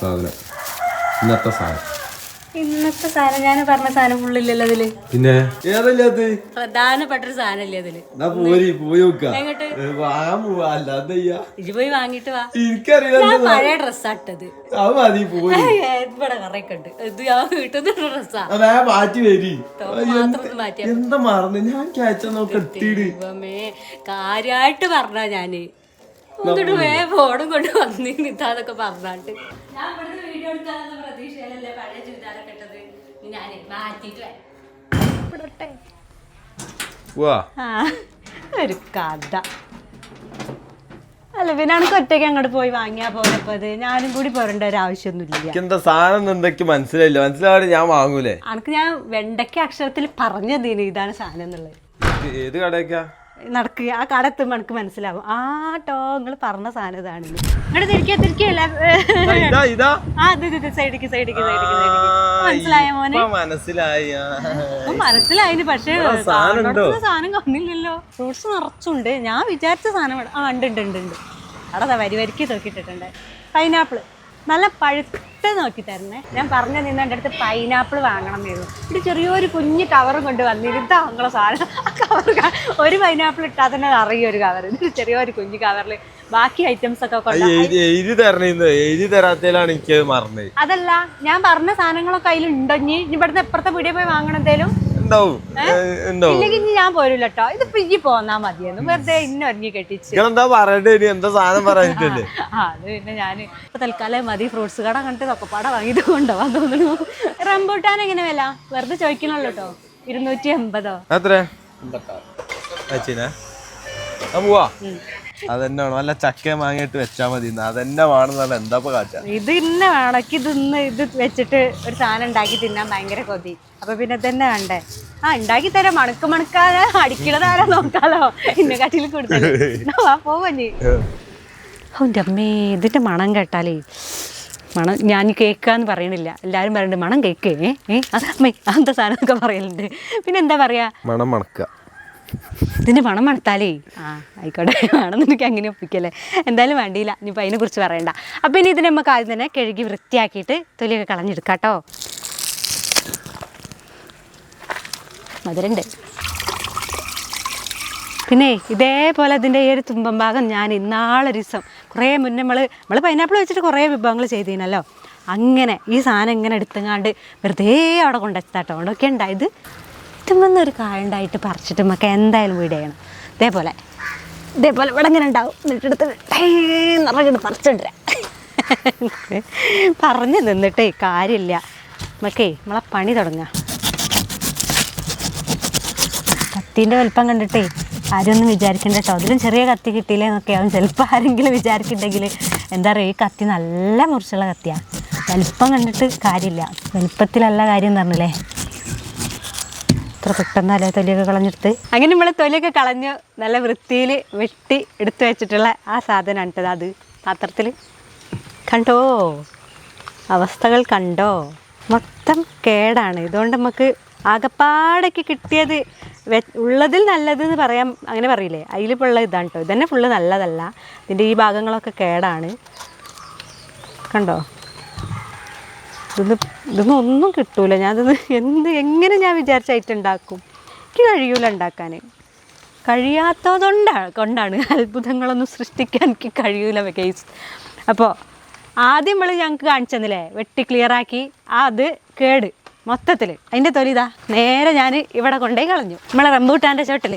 സാധനം. ഇന്നത്തെ സാധനം. ഇന്നത്തെ സാധനം ഞാൻ പറഞ്ഞ സാധനം ഫുള്ളില്ലല്ലോ അതിൽ? പിന്നെ? പ്രധാനപ്പെട്ട ഒരു സാധനല്ലേ അതിൽ. പോരി പോയി ഇജ് വാങ്ങിട്ട് വാ. പഴയ അത് മതി പോയി. ഇവിടെ കറയൊക്കെ ഉണ്ട്. ഇത് ഞാൻ വീട്ടിൽ നിന്ന് ഡ്രസ്സാ. അതാ മാറ്റി വരി. എന്താ മറന്നു? ഞാൻ ക്യാച്ച നോക്കി കാര്യായിട്ട് പറഞ്ഞ ഞാൻ. എന്നിട്ട് വേ ഫോണും കൊണ്ട് വന്നിന് ഇതാന്നൊക്കെ പറഞ്ഞാട്ട് ഞാൻ ഇവിടുന്ന് വീഡിയോ എടുക്കാനുള്ള പ്രതീക്ഷയിലല്ലേ പഴയ ചുരിദാറൊക്കെ ഇട്ടത്? ഞാൻ മാറ്റിട്ട്. വാ ഒരു കഥ. അല്ല പിന്നെ എനിക്ക് ഒറ്റയ്ക്ക് അങ്ങോട്ട് പോയി വാങ്ങിയാ പോയപ്പോ ഞാനും കൂടി പോരേണ്ട ഒരു ആവശ്യമൊന്നുമില്ല. എന്താ സാധനം എന്തൊക്കെ മനസ്സിലായില്ല. മനസ്സിലാവാതെ ഞാൻ വാങ്ങൂലേ? അനക്ക് ഞാൻ വെണ്ടയ്ക്ക അക്ഷരത്തിൽ പറഞ്ഞതിന് ഇതാണ് സാധനം എന്നുള്ളത്. ഏത് കടയൊക്കെയാ? നടക്കുക ആ കട എത്തുമ്പോൾ എനിക്ക് മനസ്സിലാവും. ആ ടോ നിങ്ങൾ പറഞ്ഞ സാധനം ഇതാണ് തിരിക്കുക തിരിക്കല്ല ആ, ഇതാ ഇതാ. ആ ഇത് ഇത് സൈഡിക്ക് സൈഡിക്ക് സൈഡിക്ക് സൈഡിക്ക്. മനസ്സിലായ മോനെ? മനസ്സിലായി. മനസ്സിലായിന് പക്ഷേ സാധനം കാണില്ലല്ലോ ഫ്രൂട്ട്സ് നിറച്ചുണ്ട്. ഞാൻ വിചാരിച്ച സാധനം ഇവിടെ- ആ ഉണ്ട് ഉണ്ട് ഉണ്ട് അവിടെ വരി വരിക്ക് നോക്കിയിട്ടിട്ടുണ്ട് പൈനാപ്പിൾ നല്ല പഴുത്ത് നോക്കി തരണേ ഞാൻ പറഞ്ഞു നിന്ന് എന്റെ അടുത്ത് പൈനാപ്പിൾ വാങ്ങണം എന്നായിരുന്നു ഇത് ചെറിയൊരു കുഞ്ഞ് കവറും കൊണ്ട് വന്നിരുന്നു. അങ്ങനെ സാധനം. ആ കവർ ഒരു പൈനാപ്പിൾ ഇട്ടാൽ തന്നെ അറിയും ഒരു കവർ ഇത് ചെറിയൊരു കുഞ്ഞ് കവറിൽ ബാക്കി ഐറ്റംസ് ഒക്കെ എഴുതി തരണേന്ന്. എഴുതി എനിക്ക് മറന്നത്. അതല്ല ഞാൻ പറഞ്ഞ സാധനങ്ങളൊക്കെ അതിലുണ്ടോ ഇനി? ഇവിടുന്ന് എപ്പുറത്തെ പീടിയ പോയി വാങ്ങണം എന്തേലും? ഉണ്ടാവും. ഇല്ലെങ്കിൽ ഇനി ഞാൻ പോരില്ല കേട്ടോ ഇത് പിജി പോന്നാ മതിയെന്ന്. വെറുതെ ഇന്ന ഒരുങ്ങി കെട്ടിച്ച്. നിങ്ങളെന്താ പറയണ്ടേ ഇനി? എന്താ സാധനം പറയാനിട്ടല്ലേ ആ അത് പിന്നെ ഞാൻ ഇപ്പൊ തൽക്കാലം മതി. ഫ്രൂട്ട്സ് കട കണ്ടിട്ട് തൊക്കപ്പാട വാങ്ങിയത് കൊണ്ടുപോകാൻ തോന്നുന്നു. റംബൂട്ടാൻ എങ്ങനെ വില? വെറുതെ ചോദിക്കണല്ലോ കേട്ടോ ഇരുന്നൂറ്റി എൺപതോ? എത്ര? പോവാ. അതന്നെ വേണം നല്ല ചക്ക വാങ്ങിയിട്ട് വെച്ചാ മതി അതെന്നെ പറഞ്ഞാൽ എന്താ കാച്ച ഇത് ഇന്നെ വേണക്ക് ഇത് ഇന്ന് ഇത് വെച്ചിട്ട് ഒരു സാധനം ഉണ്ടാക്കി തിന്നാൻ ഭയങ്കര കൊതി. അപ്പൊ പിന്നെ തന്നെ വേണ്ടേ? ആ ഉണ്ടാക്കി തരാം. മണക്ക് മണക്കാതെ അടിക്കണതാരാ നോക്കാലോ? ഇന്ന കാട്ടിൽ കൊടുത്തു പോവഞ്ഞി ഓന്റെ അമ്മേ ഇതിന്റെ മണം കേട്ടാലേ. മണം ഞാൻ കേൾക്കാന്ന് പറയണില്ല. എല്ലാരും പറയുന്നുണ്ട് മണം കേക്കേ ഏ അമ്മേ അങ്ങനത്തെ സാധനമൊക്കെ പറയലുണ്ട്? പിന്നെ എന്താ പറയാ? മണം മണക്ക. ഇതിന്റെ പണം മണത്താലേ. ആ. ആയിക്കോട്ടെ. വേണമെന്ന് എനിക്ക് അങ്ങനെ ഒപ്പിക്കല്ലേ. എന്തായാലും വേണ്ടിയില്ല. ഇനിയിപ്പോൾ അതിനെക്കുറിച്ച് പറയണ്ട. അപ്പം ഇനി ഇതിനെ നമുക്ക് ആദ്യം തന്നെ കഴുകി വൃത്തിയാക്കിയിട്ട് തൊലിയൊക്കെ കളഞ്ഞെടുക്കാം കേട്ടോ. മധുരണ്ട്. പിന്നെ ഇതേപോലെ അതിന്റെ ഈ ഒരു തുമ്പം ഭാഗം ഞാൻ ഇന്നാളെ ദിവസം കുറേ മുന്നേ നമ്മൾ നമ്മൾ പൈനാപ്പിൾ വെച്ചിട്ട് കുറേ വിഭവങ്ങൾ ചെയ്തിനല്ലോ. അങ്ങനെ ഈ സാധനം ഇങ്ങനെ എടുത്തങ്ങാണ്ട് വെറുതെ അവിടെ കൊണ്ടുവച്ചാട്ടോ അവിടെയൊക്കെ ഉണ്ടായത്. ഇതുമെന്ന് ഒരു കായുണ്ടായിട്ട് പറിച്ചിട്ട് നമുക്ക് എന്തായാലും വീട് ഇതേപോലെ. ഇതേപോലെ ഇവിടെ ഇങ്ങനെ ഉണ്ടാവും. എന്നിട്ടെടുത്ത് നിറഞ്ഞിട്ട് പറിച്ചിട്ട് പറഞ്ഞു നിന്നിട്ടേ കാര്യമില്ല. നമുക്കേ നമ്മളെ പണി തുടങ്ങാം. കത്തീന്റെ വലിപ്പം കണ്ടിട്ടേ ആരും ഒന്നും വിചാരിക്കണ്ട കേട്ടോ. അതിലും ചെറിയ കത്തി കിട്ടിയില്ലേ എന്നൊക്കെ ആവും. ചിലപ്പോൾ ആരെങ്കിലും വിചാരിക്കുന്നുണ്ടെങ്കിൽ എന്താ പറയുക ഈ കത്തി നല്ല മുറിച്ചുള്ള കത്തിയാണ് വലിപ്പം കണ്ടിട്ട് കാര്യമില്ല. വലിപ്പത്തിലല്ല കാര്യം എന്ന് പറഞ്ഞില്ലേ? ഇത്ര പെട്ടെന്നല്ലേ തൊലിയൊക്കെ കളഞ്ഞെടുത്ത്? അങ്ങനെ നമ്മൾ തൊലിയൊക്കെ കളഞ്ഞ് നല്ല വൃത്തിയിൽ വെട്ടി എടുത്തു വെച്ചിട്ടുള്ള ആ സാധനമാണ് കേട്ടത് അത്. പാത്രത്തിൽ കണ്ടോ? അവസ്ഥകൾ കണ്ടോ? മൊത്തം കേടാണ്. ഇതുകൊണ്ട് നമുക്ക് ആകപ്പാടൊക്കെ കിട്ടിയത് ഉള്ളതിൽ നല്ലതെന്ന് പറയാം. അങ്ങനെ പറയില്ലേ? അതിലിപ്പോൾ ഉള്ള ഇതാണ് കേട്ടോ. ഇതന്നെ ഫുള്ള് നല്ലതല്ല. ഇതിന്റെ ഈ ഭാഗങ്ങളൊക്കെ കേടാണ്. കണ്ടോ? ഇതൊന്നും ഇതൊന്നും ഒന്നും കിട്ടൂല. ഞാനിതൊന്ന് എന്ത് എങ്ങനെ ഞാൻ വിചാരിച്ചായിട്ട് ഉണ്ടാക്കും എനിക്ക് കഴിയൂല ഉണ്ടാക്കാൻ കഴിയാത്തതുകൊണ്ടാണ് കൊണ്ടാണ്. അത്ഭുതങ്ങളൊന്നും സൃഷ്ടിക്കാൻ എനിക്ക് കഴിയൂല കേസ് അപ്പോൾ ആദ്യം നമ്മൾ ഞങ്ങൾക്ക് കാണിച്ചു വെട്ടി ക്ലിയറാക്കി അത് കേട്. മൊത്തത്തിൽ അതിന്റെ തൊലിതാ നേരെ ഞാൻ ഇവിടെ കൊണ്ടുപോയി കളഞ്ഞു. നമ്മളെ റംബൂട്ടാന്റെ ചോട്ടിൽ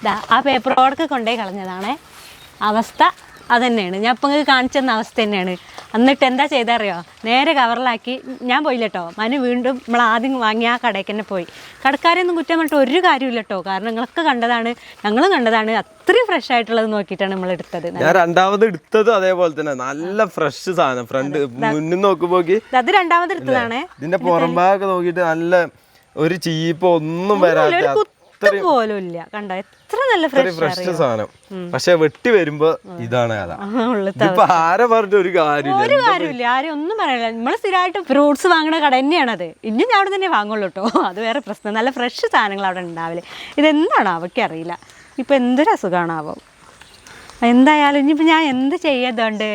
ഇതാ ആ പേപ്പറോടൊക്കെ കൊണ്ടുപോയി കളഞ്ഞതാണേ. അവസ്ഥ അതന്നെയാണ്. ഞാൻ ഇപ്പം നിങ്ങൾക്ക് കാണിച്ചു തന്ന അവസ്ഥ തന്നെയാണ്. എന്നിട്ട് എന്താ ചെയ്തറിയോ? നേരെ കവറിലാക്കി ഞാൻ പോയില്ല കേട്ടോ മനു വീണ്ടും നമ്മൾ ആദ്യം വാങ്ങി ആ കടയ്ക്ക് തന്നെ പോയി. കടക്കാരെയൊന്നും കുറ്റം പറഞ്ഞിട്ട് ഒരു കാര്യമില്ല കേട്ടോ കാരണം നിങ്ങളൊക്കെ കണ്ടതാണ് ഞങ്ങളും കണ്ടതാണ്. അത്രയും ഫ്രഷ് ആയിട്ടുള്ളത് നോക്കിയിട്ടാണ് നമ്മൾ എടുത്തത്. ഞാൻ രണ്ടാമത് എടുത്തത് അതേപോലെ തന്നെ. നല്ല ഫ്രഷ് സാധനം. ഫ്രണ്ട് മുന്നിൽ നോക്കുമ്പോ അത് രണ്ടാമത് എടുത്തതാണ്. ഇതിന്റെ പുറംഭാഗമൊക്കെ നോക്കിയിട്ട് നല്ല ഒരു ചീപ്പ് ഒന്നും വരാത്ത കുത്ത് പോലും ഇല്ല കണ്ടോ? എത്ര നല്ല ഫ്രഷ് സാധനം. പക്ഷെ വെട്ടി വരുമ്പോ ഇതാണ് കഥ ഉള്ളത് ആരെ പറഞ്ഞിട്ട് ഒരു കാര്യമില്ല. ഒരു കാര്യമില്ല. ആരും ഒന്നും പറയില്ല നമ്മൾ സ്ഥിരമായിട്ട് ഫ്രൂട്ട്സ് വാങ്ങുന്ന കട തന്നെയാണത്. ഇനി ഞാൻ അവിടെ തന്നെ വാങ്ങുള്ളൂ കേട്ടോ അത് വേറെ പ്രശ്നം. നല്ല ഫ്രഷ് സാധനങ്ങൾ അവിടെ ഉണ്ടാവില്ല ഇതെന്താണോ അവയ്ക്ക് അറിയില്ല. ഇപ്പൊ എന്തൊരു അസുഖമാണാവോ എന്തായാലും ഇനിയിപ്പോ ഞാൻ എന്ത് ചെയ്യാതുണ്ട്?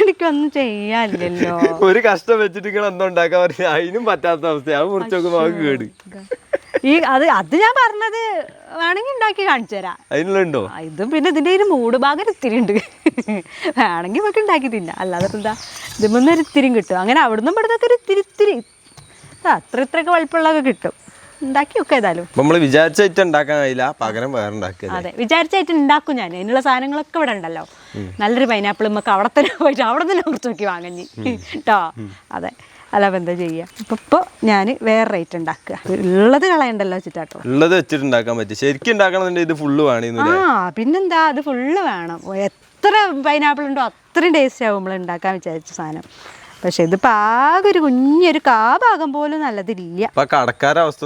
എനിക്കൊന്നും ചെയ്യാനില്ലല്ലോ. ഒരു കഷ്ടം വെച്ചിട്ട് നിങ്ങൾ എന്തോ ഉണ്ടാക്കാൻ അതിനും പറ്റാത്ത അവസ്ഥയാണ് അത് മുറിച്ച് നോക്കുമ്പോൾ കേട്. ഈ അത് അത് ഞാൻ പറഞ്ഞത് വേണമെങ്കിൽ ഉണ്ടാക്കി കാണിച്ചു തരാം. ഇതും പിന്നെ ഇതിന്റെ ഒരു മൂട് ഭാഗം ഇത്തിരി ഉണ്ട്. വേണമെങ്കിൽ നമുക്ക് ഉണ്ടാക്കി തിന്നാം. അല്ലാതെ എന്താ ഇതിമൊന്നും ഒരു ഇത്തിരി കിട്ടും. അങ്ങനെ അവിടുന്ന് ഇവിടുന്നൊക്കെ ഒരു ഇത്തിരി ഇത്തിരി അത്ര ഇത്രയൊക്കെ വലുപ്പമുള്ളതൊക്കെ കിട്ടും. ഉണ്ടാക്കി ഒക്കെ ഏതായാലും. അപ്പൊ നമ്മൾ ഉണ്ടാക്കാൻ കഴിയില്ല. പകരം വേറെ ഉണ്ടാക്കുക അതെ വിചാരിച്ചായിട്ട് ഉണ്ടാക്കും ഞാൻ. അതിനുള്ള സാധനങ്ങളൊക്കെ ഇവിടെ ഉണ്ടല്ലോ. നല്ലൊരു പൈനാപ്പിൾ നമുക്ക് അവിടെ തന്നെ പോയിട്ട് അവിടെ തന്നെ കുറച്ച് നോക്കി വാങ്ങി കേട്ടോ അതെ. അല്ല അപ്പം എന്താ ചെയ്യുക. അപ്പം ഇപ്പോൾ ഞാൻ വേറെ റേറ്റ് ഉണ്ടാക്കുക. ഉള്ളത് കളയണ്ടല്ലോ വെച്ചിട്ടാട്ടോ. ഉള്ളത് വെച്ചിട്ട് ഉണ്ടാക്കാൻ പറ്റും. ശരിക്കും ഉണ്ടാക്കണമെന്നുണ്ടെങ്കിൽ ഇത് ഫുള്ള് വേണം ആ പിന്നെന്താ അത് ഫുള്ള് വേണം. എത്ര പൈനാപ്പിൾ ഉണ്ടോ അത്രയും ടേസ്റ്റ് ആവും നമ്മൾ ഉണ്ടാക്കാൻ വിചാരിച്ച സാധനം. പക്ഷെ ഇതിപ്പോ ആകെ ഒരു കുഞ്ഞൊരു കാ ഭാഗം പോലും നല്ലതില്ല. അവസ്ഥ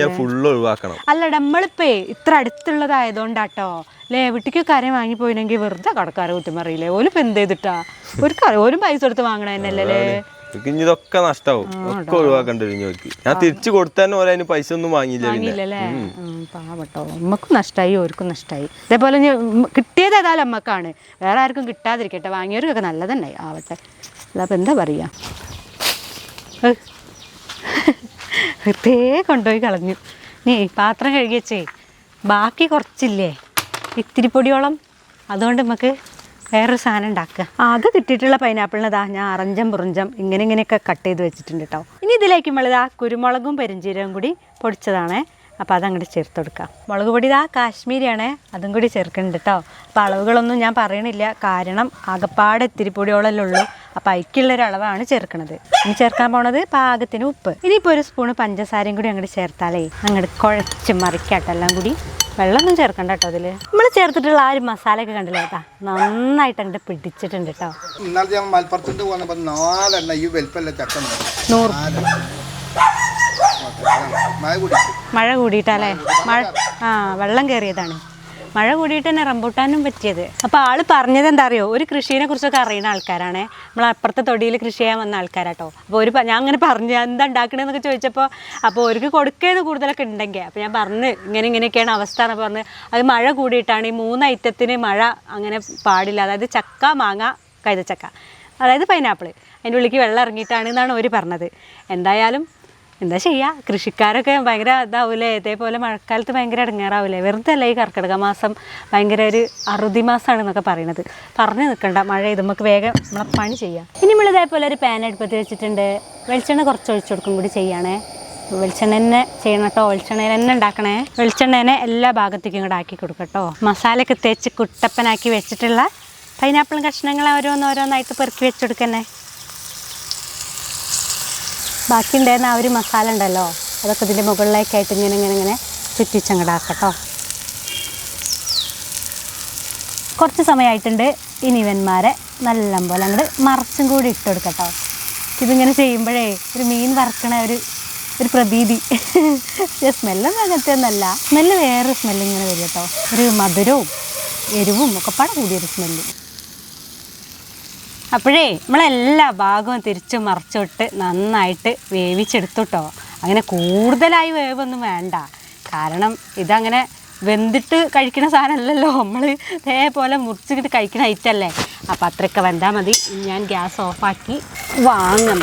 ഞാൻ ഫുള്ള് ഒഴിവാക്കണം. അല്ല നമ്മളിപ്പേ ഇത്ര അടുത്തുള്ളതായതുകൊണ്ടാട്ടോ. അല്ലേ വീട്ടിക്ക് കരയും വാങ്ങി പോയിനെങ്കിൽ വെറുതെ കടക്കാരെ കുറ്റം അറിയില്ലേ ഓലിപ്പോ എന്ത് ചെയ്തിട്ടാ? ഒരു ഓരും പൈസ കൊടുത്ത് വാങ്ങണ തന്നെയല്ലേ ഓർക്ക് ഇനി ഇതൊക്കെ നഷ്ടാവും. ഒക്കെ ഒഴിവാക്കേണ്ടി വരും ഓർക്ക്. ഞാൻ തിരിച്ചു കൊടുത്താൽ ഓരോ അതിന് പൈസ ഒന്നും വാങ്ങിയില്ല വാങ്ങിയില്ലല്ലേ? പാവട്ടോ. അമ്മക്കും നഷ്ടമായി ഓർക്കും നഷ്ടമായി ഇതേപോലെ കിട്ടിയത് ഏതായാലും അമ്മക്കാണ്. വേറെ ആർക്കും കിട്ടാതിരിക്കട്ടെ. വാങ്ങിയവർക്കൊക്കെ നല്ലതന്നെ. ആവട്ടെ. അല്ലപ്പോൾ എന്താ പറയുക വെറുതെ കൊണ്ടുപോയി കളഞ്ഞു. നീ പാത്രം കഴുകിയച്ചേ. ബാക്കി കുറച്ചില്ലേ? ഇത്തിരി പൊടിയോളം അതുകൊണ്ട് നമുക്ക് വേറൊരു സാധനം ഉണ്ടാക്കുക. ആകെ കിട്ടിയിട്ടുള്ള പൈനാപ്പിളിനതാ ഞാൻ അറഞ്ചം പുറഞ്ചം ഇങ്ങനെ ഇങ്ങനെയൊക്കെ കട്ട് ചെയ്ത് വെച്ചിട്ടുണ്ട് കേട്ടോ ഇനി ഇതിലേക്ക് നമ്മളിതാ കുരുമുളകും പെരിഞ്ചീരകം കൂടി പൊടിച്ചതാണേ. അപ്പോൾ അതങ്ങോട്ട് ചേർത്ത് കൊടുക്കാം. മുളക് പൊടി ഇതാ കാശ്മീരിയാണേ അതും കൂടി ചേർക്കുന്നുണ്ട് കേട്ടോ അപ്പോൾ അളവുകളൊന്നും ഞാൻ പറയണില്ല കാരണം ആകപ്പാട് ഇത്തിരി പൊടിയോളല്ലേ ഉള്ളൂ. അപ്പോൾ അയക്കുള്ളൊരു അളവാണ് ചേർക്കണത്. ഇനി ചേർക്കാൻ പോണത് പാകത്തിന് ഉപ്പ്. ഇനിയിപ്പോൾ ഒരു സ്പൂണ് പഞ്ചസാരയും കൂടി അങ്ങോട്ട് ചേർത്താലേ അങ്ങോട്ട് കുഴച്ച് മറിക്കാട്ടെല്ലാം കൂടി. വെള്ളമൊന്നും ചേർക്കണ്ട കേട്ടോ അതിൽ നമ്മൾ ചേർത്തിട്ടുള്ള ആ ഒരു മസാലയൊക്കെ കണ്ടില്ലേ കേട്ടാ നന്നായിട്ട് അങ്ങോട്ട് പിടിച്ചിട്ടുണ്ട് കേട്ടോ. ഇന്നലെ ഞാൻ മലപ്പുറത്തോട്ട് പോകുന്നപ്പോൾ നാലെണ്ണ ഈ വലിപ്പല്ല ചക്ക. നൂറ്. മഴ കൂടിയിട്ടല്ലേ മഴ ആ വെള്ളം കയറിയതാണ് മഴ കൂടിയിട്ട് തന്നെ റംബൂട്ടാനും പറ്റിയത്. അപ്പോൾ ആൾ പറഞ്ഞത് എന്താ അറിയോ? ഒരു കൃഷിയെ കുറിച്ചൊക്കെ അറിയുന്ന ആൾക്കാരാണ്. നമ്മൾ അപ്പുറത്തെ തൊടിയിൽ കൃഷി ചെയ്യാൻ വന്ന ആൾക്കാരാട്ടോ അപ്പോൾ ഒരു ഞാൻ അങ്ങനെ പറഞ്ഞു എന്താ ഉണ്ടാക്കണേന്നൊക്കെ ചോദിച്ചപ്പോൾ അപ്പോൾ അവർക്ക് കൊടുക്കുന്നത് കൂടുതലൊക്കെ ഉണ്ടെങ്കിൽ അപ്പോൾ ഞാൻ പറഞ്ഞ് ഇങ്ങനെ ഇങ്ങനെയൊക്കെയാണ് അവസ്ഥ എന്ന് പറഞ്ഞ് അത് മഴ കൂടിയിട്ടാണ് ഈ മൂന്ന് ഐറ്റത്തിന് മഴ അങ്ങനെ പാടില്ല. അതായത് ചക്ക മാങ്ങ കൈതച്ചക്ക. അതായത് പൈനാപ്പിൾ അതിന്റെ ഉള്ളിലേക്ക് വെള്ളം ഇറങ്ങിയിട്ടാണ് എന്നാണ് അവർ പറഞ്ഞത്. എന്തായാലും എന്താ ചെയ്യുക കൃഷിക്കാരൊക്കെ ഭയങ്കര ഇതാവൂലേ? ഇതേപോലെ മഴക്കാലത്ത് ഭയങ്കര ഇടങ്ങാറാവൂലേ? വെറുതെ അല്ല ഈ കർക്കിടക മാസം ഭയങ്കര ഒരു അറുതി മാസമാണ് എന്നൊക്കെ പറയുന്നത് പറഞ്ഞു നിൽക്കണ്ട മഴ ഇത് നമുക്ക് വേഗം നമ്മളെ പണി ചെയ്യാം. ഇനി നമ്മൾ ഇതേപോലെ ഒരു പാൻ അടുപ്പത്ത് വെച്ചിട്ടുണ്ട്. വെളിച്ചെണ്ണ കുറച്ച് ഒഴിച്ചു കൊടുക്കും കൂടി ചെയ്യണേ. വെളിച്ചെണ്ണ തന്നെ ചെയ്യണം കേട്ടോ വെളിച്ചെണ്ണയിൽ തന്നെ ഉണ്ടാക്കണേ. വെളിച്ചെണ്ണേനെ എല്ലാ ഭാഗത്തേക്കും കൂടെ ആക്കി കൊടുക്കട്ടോ മസാലയൊക്കെ തേച്ച് കുട്ടപ്പനാക്കി വെച്ചിട്ടുള്ള പൈനാപ്പിൾ കഷ്ണങ്ങൾ ഓരോന്നോരോന്നായിട്ട് പെറുക്കി വെച്ചെടുക്കന്നെ ബാക്കി ഉണ്ടായിരുന്ന ആ ഒരു മസാല ഉണ്ടല്ലോ അതൊക്കെ ഇതിന്റെ മുകളിലേക്കായിട്ട് ഇങ്ങനെ ഇങ്ങനെ ഇങ്ങനെ ചുറ്റിച്ചങ്ങടാക്കട്ടോ കുറച്ച് സമയമായിട്ടുണ്ട് ഇനി ഇവന്മാരെ നല്ലപോലെ അങ്ങോട്ട് മറച്ചും കൂടി ഇട്ട് കൊടുക്കട്ടോ. ഇതിങ്ങനെ ചെയ്യുമ്പോഴേ ഒരു മീൻ വറക്കണ ഒരു ഒരു പ്രതീതി സ്മെല്ലൊന്നും അങ്ങനത്തെ ഒന്നല്ല. സ്മെല്ല് വേറെ സ്മെല്ല് ഇങ്ങനെ വരും കേട്ടോ. ഒരു മധുരവും എരിവും ഒക്കെ പാടെ കൂടിയൊരു സ്മെല്ല്. അപ്പോഴേ നമ്മളെല്ലാ ഭാഗവും തിരിച്ച് മറച്ചിട്ട് നന്നായിട്ട് വേവിച്ചെടുത്തു കേട്ടോ അങ്ങനെ കൂടുതലായി വേവൊന്നും വേണ്ട. കാരണം ഇതങ്ങനെ വെന്തിട്ട് കഴിക്കുന്ന സാധനമല്ലല്ലോ. നമ്മൾ ഇതേപോലെ മുറിച്ചിട്ട് കഴിക്കുന്ന ഐറ്റല്ലേ അപ്പോൾ അത്രയൊക്കെ വെന്താൽ മതി. ഞാൻ ഗ്യാസ് ഓഫാക്കി വാങ്ങാം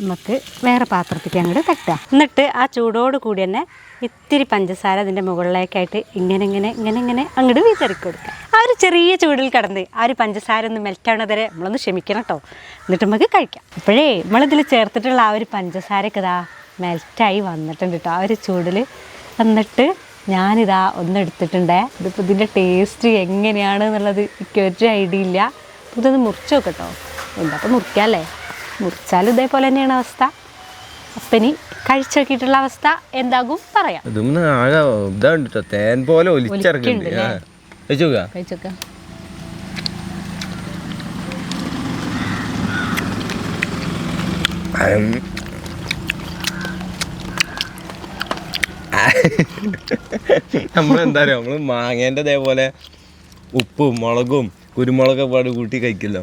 നമുക്ക് വേറെ പാത്രത്തിലേക്ക് അങ്ങോട്ട് തട്ടുക എന്നിട്ട് ആ ചൂടോട് കൂടി തന്നെ ഇത്തിരി പഞ്ചസാര അതിന്റെ മുകളിലേക്കായിട്ട് ഇങ്ങനെ ഇങ്ങനെ ഇങ്ങനെ ഇങ്ങനെ അങ്ങോട്ട് വിതറിക്ക് കൊടുക്കുക ആ ഒരു ചെറിയ ചൂടിൽ കിടന്ന് ആ ഒരു പഞ്ചസാര ഒന്ന് മെൽറ്റാവണ വരെ നമ്മളൊന്ന് ക്ഷമിക്കണം കേട്ടോ എന്നിട്ട് നമുക്ക് കഴിക്കാം. അപ്പോഴേ നമ്മളിതിൽ ചേർത്തിട്ടുള്ള ആ ഒരു പഞ്ചസാരയൊക്കെ ഇതാ മെൽറ്റായി വന്നിട്ടുണ്ട് കേട്ടോ ആ ഒരു ചൂടിൽ എന്നിട്ട് ഞാനിതാ ഒന്ന് എടുത്തിട്ടുണ്ടേ. ഇതിപ്പോൾ ഇതിന്റെ ടേസ്റ്റ് എങ്ങനെയാണ് എന്നുള്ളത് എനിക്ക് ഒരു ഐഡിയ ഇല്ല. അപ്പോൾ ഇതൊന്ന് മുറിച്ച് നോക്കട്ടോ എന്താ അപ്പോൾ മുറിക്കാമല്ലേ മുറിച്ചാലും ഇതേപോലെ തന്നെയാണ് അവസ്ഥ. അപ്പം ഇനി കഴിച്ചു നോക്കിയിട്ടുള്ള അവസ്ഥ എന്താകും പറയാം. ഇതൊന്നും ആകെ ട്ടോ, തേൻ പോലെ ഒലിച്ചിറക്കുന്നുണ്ട് ഒലിക്കുന്നുണ്ട് ആ. കഴിച്ചു നോക്കാം കഴിച്ചോക്കാം നമ്മളെന്താ പറയുക നമ്മൾ മാങ്ങേന്റെ അതേപോലെ ഉപ്പും മുളകും കുരുമുളകൊക്കെ പാട് കൂട്ടി കഴിക്കില്ല.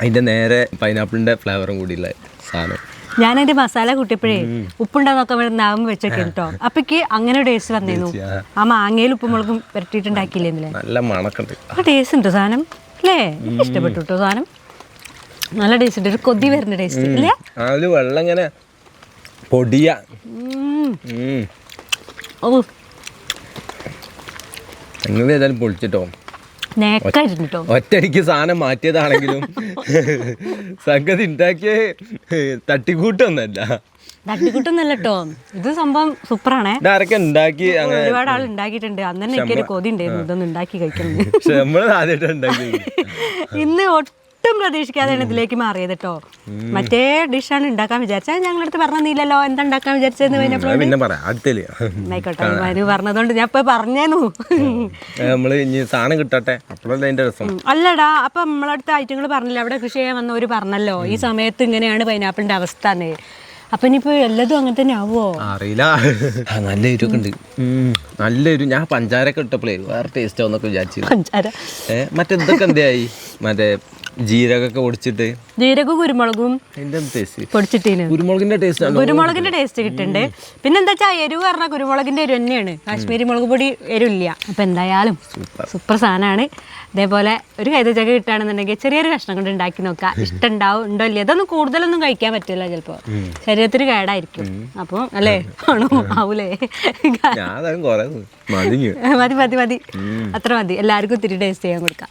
അതിന്റെ നേരെ പൈനാപ്പിളിന്റെ ഫ്ലേവറും കൂടിയുള്ള സാധനം. ഞാൻ അതിന്റെ മസാല കൂട്ടിയപ്പോഴേ ഉപ്പുണ്ടാന്നൊക്കെ നാവും വെച്ചൊക്കെ കേട്ടോ അപ്പൊക്ക് അങ്ങനെ ടേസ്റ്റ് വന്നിരുന്നു ആ. മാങ്ങയിൽ ഉപ്പുമുളകും പുരട്ടിയിട്ടുണ്ടാക്കിയില്ലേ നല്ല മണക്കുണ്ട്. ആ ടേസ്റ്റ് ഉണ്ട് സാധനം അല്ലേ? ഇഷ്ടപ്പെട്ടു കേട്ടോ സാധനം. നല്ല ടേസ്റ്റ് ഉണ്ട് ഒരു കൊതി വരുന്ന ടേസ്റ്റ് ഇല്ലേ? അതിൽ വെള്ളം ഇങ്ങനെ പൊടിയ. ഓ നിങ്ങൾ ഏതായാലും പൊളിച്ചിട്ടോ? ഒറ്റയടിക്ക് സാധനം മാറ്റിയതാണെങ്കിലും സംഗതി ഉണ്ടാക്കിയ തട്ടിക്കൂട്ടൊന്നല്ല തട്ടിക്കൂട്ടൊന്നല്ലോ. കേട്ടോ ഇത് സംഭവം സൂപ്പറാണേ. ഇതാരൊക്കെ ഉണ്ടാക്കി ഒരുപാട് ആൾ ഉണ്ടാക്കിയിട്ടുണ്ട്. അന്ന് തന്നെ എനിക്കൊരു കൊതി ഉണ്ടായിരുന്നു. ഇതൊന്നും ഉണ്ടാക്കി നമ്മൾ ഇന്ന് ഒട്ടും പ്രതീക്ഷിക്കാതെയാണ് ഇതിലേക്ക് മാറിയത് കേട്ടോ മറ്റേ ഡിഷാണ് ഉണ്ടാക്കാൻ വിചാരിച്ചത്. ഞങ്ങളുടെ അടുത്ത് പറഞ്ഞില്ലല്ലോ എന്താ ഉണ്ടാക്കാൻ വിചാരിച്ചതെന്ന് അടുത്തൽ പറഞ്ഞതുകൊണ്ട് ഞാൻ ഇപ്പൊ പറഞ്ഞേന്നു നമ്മൾ ഇനി സാധനം കിട്ടട്ടെ? അപ്പോഴല്ലേ അതിന്റെ രസം. ഉം. അല്ലടാ അപ്പൊ നമ്മളടുത്ത ഐറ്റങ്ങൾ പറഞ്ഞില്ല അവിടെ കൃഷി ചെയ്യാൻ വന്നവര് പറഞ്ഞല്ലോ ഈ സമയത്ത് ഇങ്ങനെയാണ് പൈനാപ്പിളിന്റെ അവസ്ഥ എന്ന് അപ്പൊ ഇനിയിപ്പോ എല്ലതും അങ്ങനെ തന്നെ ആവോ അറിയില്ല. നല്ല എരിവൊക്കെ ഉണ്ട്. നല്ല എരിവ്. ഞാൻ പഞ്ചാരൊക്കെ ഇട്ടപ്പോഴേ വേറെ ടേസ്റ്റ് ആവുന്നൊക്കെ വിചാരിച്ചു പഞ്ചാര. മറ്റെന്തൊക്കെ എന്തായി മറ്റേ ജീരകൊക്കെ പൊടിച്ചിട്ട് ജീരകവും കുരുമുളകും പൊടിച്ചിട്ടീന്. കുരുമുളകിന്റെ ടേസ്റ്റ് കുരുമുളകിന്റെ ടേസ്റ്റ് കിട്ടുന്നുണ്ട് പിന്നെ എന്താ വെച്ചാൽ എരിവ് പറഞ്ഞാൽ കുരുമുളകിന്റെ എരിവ് തന്നെയാണ്. കാശ്മീരി മുളക് പൊടി എരിവില്ല. അപ്പൊ എന്തായാലും സൂപ്പർ. സാധനമാണ് ഇതേപോലെ ഒരു കൈതച്ചക്ക കിട്ടുകയാണെന്നുണ്ടെങ്കിൽ ചെറിയൊരു കഷ്ണം കൊണ്ട് ഉണ്ടാക്കി നോക്കുക ഇഷ്ടം ഉണ്ടാവും ഉണ്ടോ ഇല്ല ഇതൊന്നും കൂടുതലൊന്നും കഴിക്കാൻ പറ്റില്ല ചിലപ്പോ. ശരീരത്തിന് കേടായിരിക്കും. അപ്പോൾ അല്ലേ? ആണോ? ആവൂലേ? മതി. മതി മതി അത്ര മതി. എല്ലാവർക്കും ഇത്തിരി ടേസ്റ്റ് ചെയ്യാൻ കൊടുക്കാം.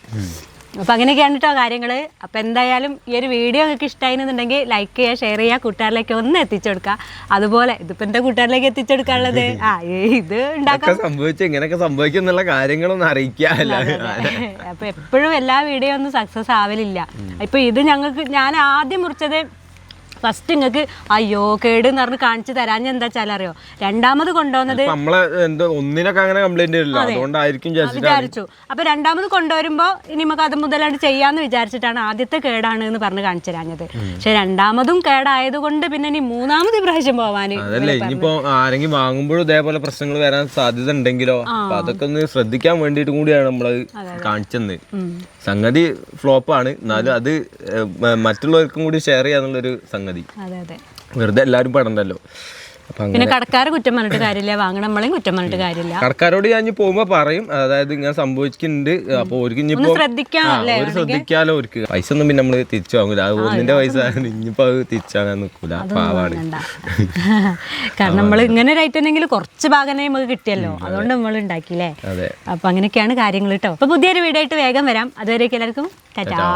അപ്പൊ അങ്ങനെയൊക്കെയാണ് കേട്ടോ കാര്യങ്ങൾ അപ്പൊ എന്തായാലും ഈ ഒരു വീഡിയോ നിങ്ങൾക്ക് ഇഷ്ടമായിരുന്നുണ്ടെങ്കിൽ ലൈക്ക് ചെയ്യുക ഷെയർ ചെയ്യുക കൂട്ടുകാരിലേക്ക് ഒന്ന് എത്തിച്ചു കൊടുക്കുക അതുപോലെ ഇതിപ്പോ എന്താ കൂട്ടുകാരിലേക്ക് എത്തിച്ചു കൊടുക്കാനുള്ളത് ആ ഇത് ഉണ്ടാക്കാം. ഇതൊക്കെ സംഭവിച്ചു ഇങ്ങനെയൊക്കെ സംഭവിക്കും എന്നുള്ള കാര്യങ്ങളൊന്നും അറിയിക്കാല്ല അപ്പൊ എപ്പോഴും എല്ലാ വീഡിയോ ഒന്നും സക്സസ് ആവലില്ല. ഇപ്പൊ ഇത് ഞങ്ങൾക്ക് ഞാൻ ആദ്യം മുറിച്ചത് ഫസ്റ്റ് നിങ്ങൾക്ക് അയ്യോ കേട് എന്ന് പറഞ്ഞ് കാണിച്ചു തരാൻ എന്താ വെച്ചാൽ അറിയോ? രണ്ടാമത് കൊണ്ടുവന്നത് നമ്മളെ ഒന്നിനൊക്കെ അങ്ങനെ കംപ്ലൈന്റ് അതുകൊണ്ടായിരിക്കും വിചാരിച്ചു. അപ്പൊ രണ്ടാമത് കൊണ്ടുവരുമ്പോ ഇനി നമുക്ക് അത് മുതലായിട്ട് ചെയ്യാന്ന് വിചാരിച്ചിട്ടാണ് ആദ്യത്തെ കേടാണ് എന്ന് പറഞ്ഞ് കാണിച്ചു തരാഞ്ഞത്. പക്ഷെ രണ്ടാമതും കേടായത് കൊണ്ട് പിന്നെ ഇനി മൂന്നാമത് പ്രാവശ്യം പോവാന് അതല്ലേ ഇനിയിപ്പോ ആരെങ്കിലും വാങ്ങുമ്പോഴും ഇതേപോലെ പ്രശ്നങ്ങൾ വരാൻ സാധ്യത ഉണ്ടെങ്കിലോ? അതൊക്കെ ഒന്ന് ശ്രദ്ധിക്കാൻ വേണ്ടിയിട്ട് കൂടിയാണ് നമ്മൾ കാണിച്ചത് സംഗതി ഫ്ലോപ്പാണ് എന്നാലും അത് മറ്റുള്ളവർക്കും കൂടി ഷെയർ ചെയ്യാന്നുള്ളൊരു സംഗതി. അതെ വെറുതെ എല്ലാവരും പെടണ്ടല്ലോ. പിന്നെ കടക്കാരെ കുറ്റം പറഞ്ഞിട്ട് കാര്യമില്ല. വാങ്ങണ നമ്മളെയും കുറ്റം പറഞ്ഞിട്ട് കാര്യമില്ല. കടക്കാരോട് ഞാൻ പോകുമ്പോ പറയും. അതായത് ഇങ്ങനെ സംഭവിച്ചിട്ടുണ്ട്. അപ്പൊ ഒരു ശ്രദ്ധിക്കാലോ ഓർക്ക്. പൈസ ഒന്നും പിന്നെ നമ്മൾ തിരിച്ചു വാങ്ങൂല. ഒന്നിന്റെ പൈസ ഇനിയിപ്പോ അത് തിരിച്ചാകാൻ നിക്കൂല. പാവാണ്. കാരണം നമ്മൾ ഇങ്ങനെ ഒരു ഐറ്റം ഉണ്ടെങ്കിൽ കുറച്ച് ഭാഗമേ നമുക്ക് കിട്ടിയല്ലോ. അതുകൊണ്ട് നമ്മൾ ഉണ്ടാക്കിയില്ലേ അതെ. അപ്പൊ അങ്ങനെയൊക്കെയാണ് കാര്യങ്ങൾ കേട്ടോ അപ്പൊ പുതിയൊരു വീഡിയോ ആയിട്ട് വേഗം വരാം. അതുവരേക്കും എല്ലാവർക്കും ടാറ്റാ.